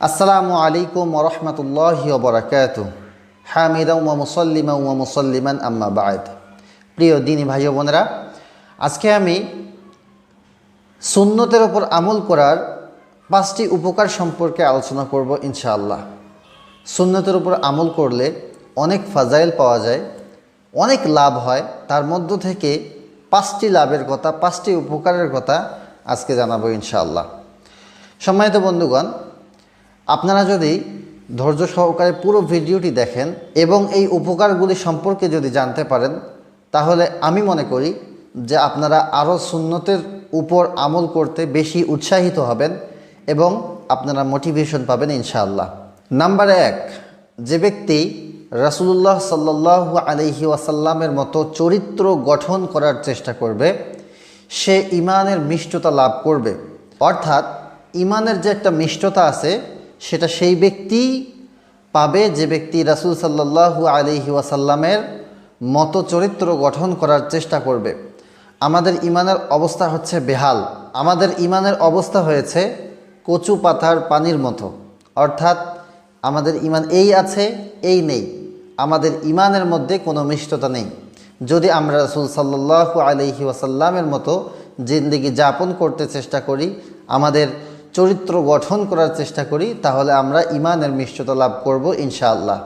আসসালামু আলাইকুম ওরহমতুল্লাহ বরাকাত। হামিদা ওয়া মুসল্লিমা ওয়া মুসল্লিমান আম্মা বায়দ প্রিয় দিনী ভাই বোনেরা, আজকে আমি সুন্নতের ওপর আমল করার পাঁচটি উপকার সম্পর্কে আলোচনা করব ইনশাআল্লাহ। সুন্নতের উপর আমল করলে অনেক ফাজাইল পাওয়া যায়, অনেক লাভ হয়। তার মধ্য থেকে পাঁচটি লাভের কথা, পাঁচটি উপকারের কথা আজকে জানাব ইনশাআল্লাহ। সম্মানিত বন্ধুগণ আপনারা যদি ধৈর্য সহকারে পুরো ভিডিওটি দেখেন এবং এই উপকারগুলি সম্পর্কে যদি জানতে পারেন, তাহলে আমি মনে করি যে আপনারা আরও সুন্নতের উপর আমল করতে বেশি উৎসাহিত হবেন এবং আপনারা মোটিভেশন পাবেন ইনশাআল্লাহ। নাম্বার এক, যে ব্যক্তি রাসুলুল্লাহ সাল্লাহ আলহি ওয়াসাল্লামের মতো চরিত্র গঠন করার চেষ্টা করবে, সে ইমানের মিষ্টতা লাভ করবে। অর্থাৎ ইমানের যে একটা মিষ্টতা আছে সেটা সেই ব্যক্তি পাবে যে ব্যক্তি রাসুল সাল্লাহু আলহি ওয়াসাল্লামের মতো চরিত্র গঠন করার চেষ্টা করবে। আমাদের ইমানের অবস্থা হচ্ছে বেহাল। আমাদের ইমানের অবস্থা হয়েছে কচু পাতার পানির মতো। অর্থাৎ আমাদের ইমান এই আছে, এই নেই। আমাদের ইমানের মধ্যে কোনো মিষ্টতা নেই। যদি আমরা রাসুল সাল্লাহু আলহি ওয়াসাল্লামের মতো জিন্দিগি যাপন করতে চেষ্টা করি, আমাদের চরিত্র গঠন করার চেষ্টা করি, তাহলে আমরা ইমানের মিষ্টতা লাভ করব ইনশাআল্লাহ।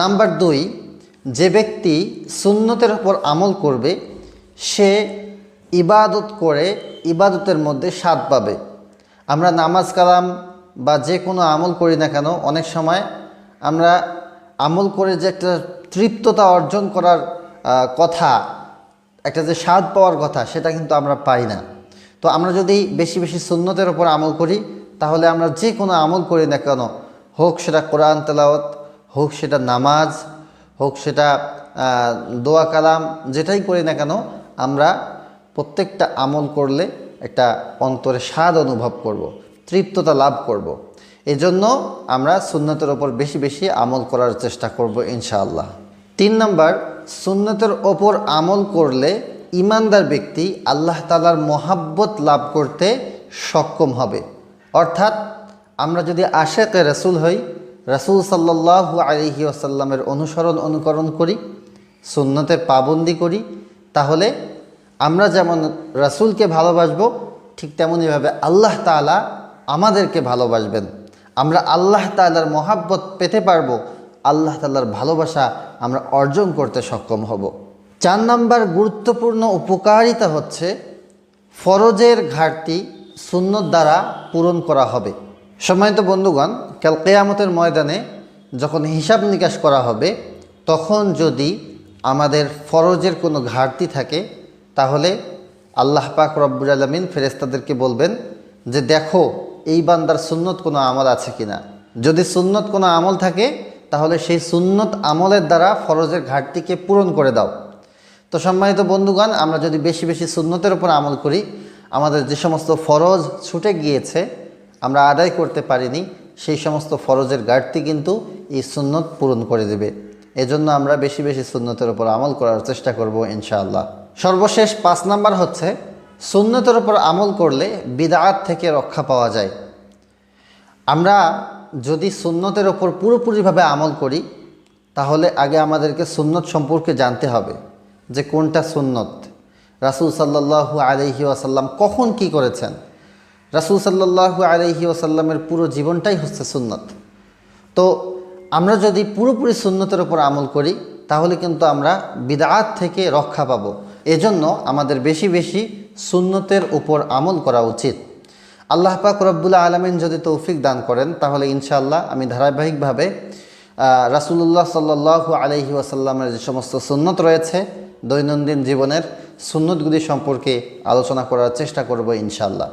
নাম্বার দুই, যে ব্যক্তি সুন্নতের ওপর আমল করবে, সে ইবাদত করে ইবাদতের মধ্যে স্বাদ পাবে। আমরা নামাজ কালাম বা যে কোনো আমল করি না কেন, অনেক সময় আমরা আমল করে যে একটা তৃপ্ততা অর্জন করার কথা, একটা যে স্বাদ পাওয়ার কথা, সেটা কিন্তু আমরা পাই না। তো আমরা যদি বেশি বেশি সুন্নতের ওপর আমল করি তাহলে আমরা যে কোনো আমল করি না কেন, হোক সেটা কোরআন তেলাওয়াত, হোক সেটা নামাজ, হোক সেটা দোয়া কালাম, যেটাই করি না কেন, আমরা প্রত্যেকটা আমল করলে একটা অন্তরে স্বাদ অনুভব করব। তৃপ্ততা লাভ করব। এজন্য আমরা সুন্নতের ওপর বেশি বেশি আমল করার চেষ্টা করব ইনশাআল্লাহ তিন নম্বর, সুন্নতের ওপর আমল করলে ইমানদার ব্যক্তি আল্লাহ তালার মহাব্বত লাভ করতে সক্ষম হবে অর্থাৎ আমরা যদি আশেকে রসুল হই, রসুল সাল্লাহ আলহি আসাল্লামের অনুসরণ অনুকরণ করি সুন্নতের পাবন্দি করি, তাহলে আমরা যেমন রাসূলকে ভালোবাসবো, ঠিক তেমনইভাবে আল্লাহ তাআলা আমাদেরকে ভালোবাসবেন। আমরা আল্লাহ তাআলার মহাব্বত পেতে পারব, আল্লাহ তাআলার ভালোবাসা আমরা অর্জন করতে সক্ষম হব। চার নাম্বার গুরুত্বপূর্ণ উপকারিতা হচ্ছে ফরজের ঘাটতি সুন্নত দ্বারা পূরণ করা হবে। সম্মানিত বন্ধুগণ, কাল কেয়ামতের ময়দানে যখন হিসাব নিকাশ করা হবে, তখন যদি আমাদের ফরজের কোনো ঘাটতি থাকে, তাহলে আল্লাহ পাক রব্বুল আলমিন ফেরেস্তাদেরকে বলবেন যে, দেখো, এই বান্দার সুন্নত কোনো আমল আছে কিনা? যদি সুন্নত কোনো আমল থাকে, তাহলে সেই সুন্নত আমলের দ্বারা ফরজের ঘাটতিকে পূরণ করে দাও। তো সম্মানিত বন্ধুগণ, আমরা যদি বেশি বেশি সুন্নতের উপর আমল করি আমাদের যে সমস্ত ফরজ ছুটে গিয়েছে, আমরা আদায় করতে পারিনি, সেই সমস্ত ফরজের ঘাটতি কিন্তু এই সুন্নত পূরণ করে দেবে। এজন্য আমরা বেশি বেশি সুন্নতের উপর আমল করার চেষ্টা করব ইনশাআল্লাহ। সর্বশেষ পাঁচ নাম্বার হচ্ছে, সুন্নতের উপর আমল করলে বিদাত থেকে রক্ষা পাওয়া যায়। আমরা যদি সুন্নতের ওপর পুরোপুরিভাবে আমল করি, তাহলে আগে আমাদেরকে সুন্নত সম্পর্কে জানতে হবে যে কোনটা সুন্নত। রাসুল সাল্লাহু আলহি আসাল্লাম কখন কি করেছেন? রাসুল সাল্লাহু আলহি আসাল্লামের পুরো জীবনটাই হচ্ছে সুন্নত। তো আমরা যদি পুরোপুরি সুন্নতের ওপর আমল করি, তাহলে কিন্তু আমরা বিদাত থেকে রক্ষা পাব। এজন্য আমাদের বেশি বেশি সুন্নতের উপর আমল করা উচিত। আল্লাহ পাক রব্বুল্লাহ আলমিন যদি তৌফিক দান করেন, তাহলে ইনশাআল্লাহ আমি ধারাবাহিকভাবে রাসুলুল্লাহ সাল্লাহু আলহি ওয়াসাল্লামের যে সমস্ত সুন্নত রয়েছে, দৈনন্দিন জীবনের সুন্নতগুলি সম্পর্কে আলোচনা করার চেষ্টা করব ইনশাল্লাহ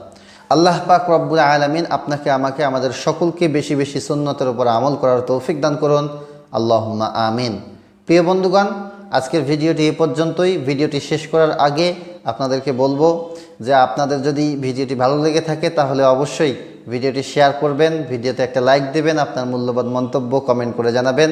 আল্লাহ পাক রব্বুল আলমিন আপনাকে, আমাকে, আমাদের সকলকে বেশি বেশি সুন্নতের উপর আমল করার তৌফিক দান করুন। আল্লাহুম্মা আমিন। প্রিয় বন্ধুগণ, আজকের ভিডিওটি এ পর্যন্তই। ভিডিওটি শেষ করার আগে আপনাদেরকে বলব যে আপনাদের যদি ভিডিওটি ভালো লেগে থাকে, তাহলে অবশ্যই ভিডিওটি শেয়ার করবেন, ভিডিওতে একটা লাইক দেবেন, আপনার মূল্যবান মন্তব্য কমেন্ট করে জানাবেন।